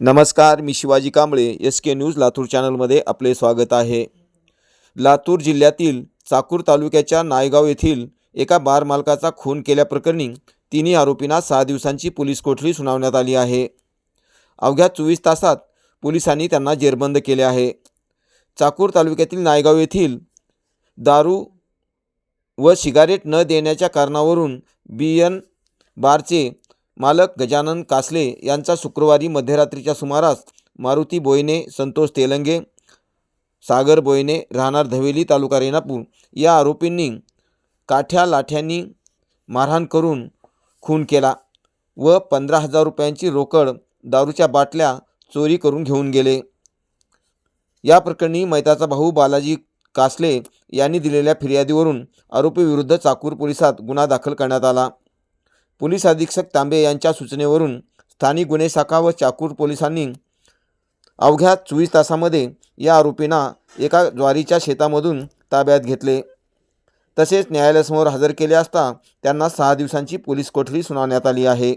नमस्कार मी Shivaji Kamble S K news Latur चॅनलमध्ये आपले स्वागत आहे. लातूर जिल्ह्यातील चाकूर तालुक्याच्या नायगाव येथील एका बार मालकाचा खून केल्याप्रकरणी तिन्ही आरोपींना सहा दिवसांची पोलीस कोठडी सुनावण्यात आली आहे. अवघ्या चोवीस तासात पोलिसांनी त्यांना जेरबंद केले आहे. चाकूर तालुक्यातील नायगाव येथील दारू व सिगारेट न देण्याच्या कारणावरून बी एन बारचे मालक गजानन कासले यांचा शुक्रवारी मध्यरात्रीच्या सुमारास मारुती बोयने संतोष तेलंगे सागर बोयने राहणार धवेली तालुका रेणापूर या आरोपींनी काठ्या लाठ्यांनी मारहाण करून खून केला व पंधरा हजार रुपयांची रोकड दारूच्या बाटल्या चोरी करून घेऊन गेले. या प्रकरणी मैताचा भाऊ बालाजी कासले यांनी दिलेल्या फिर्यादीवरून आरोपीविरुद्ध चाकूर पोलिसात गुन्हा दाखल करण्यात आला. पोलीस अधीक्षक तांबे यांच्या सूचनेवरून स्थानिक गुन्हे शाखा व चाकूर पोलिसांनी अवघ्या चोवीस तासामध्ये या आरोपींना एका ज्वारीच्या शेतामधून ताब्यात घेतले. तसेच न्यायालयासमोर हजर केले असता त्यांना सहा दिवसांची पोलीस कोठडी सुनावण्यात आली आहे.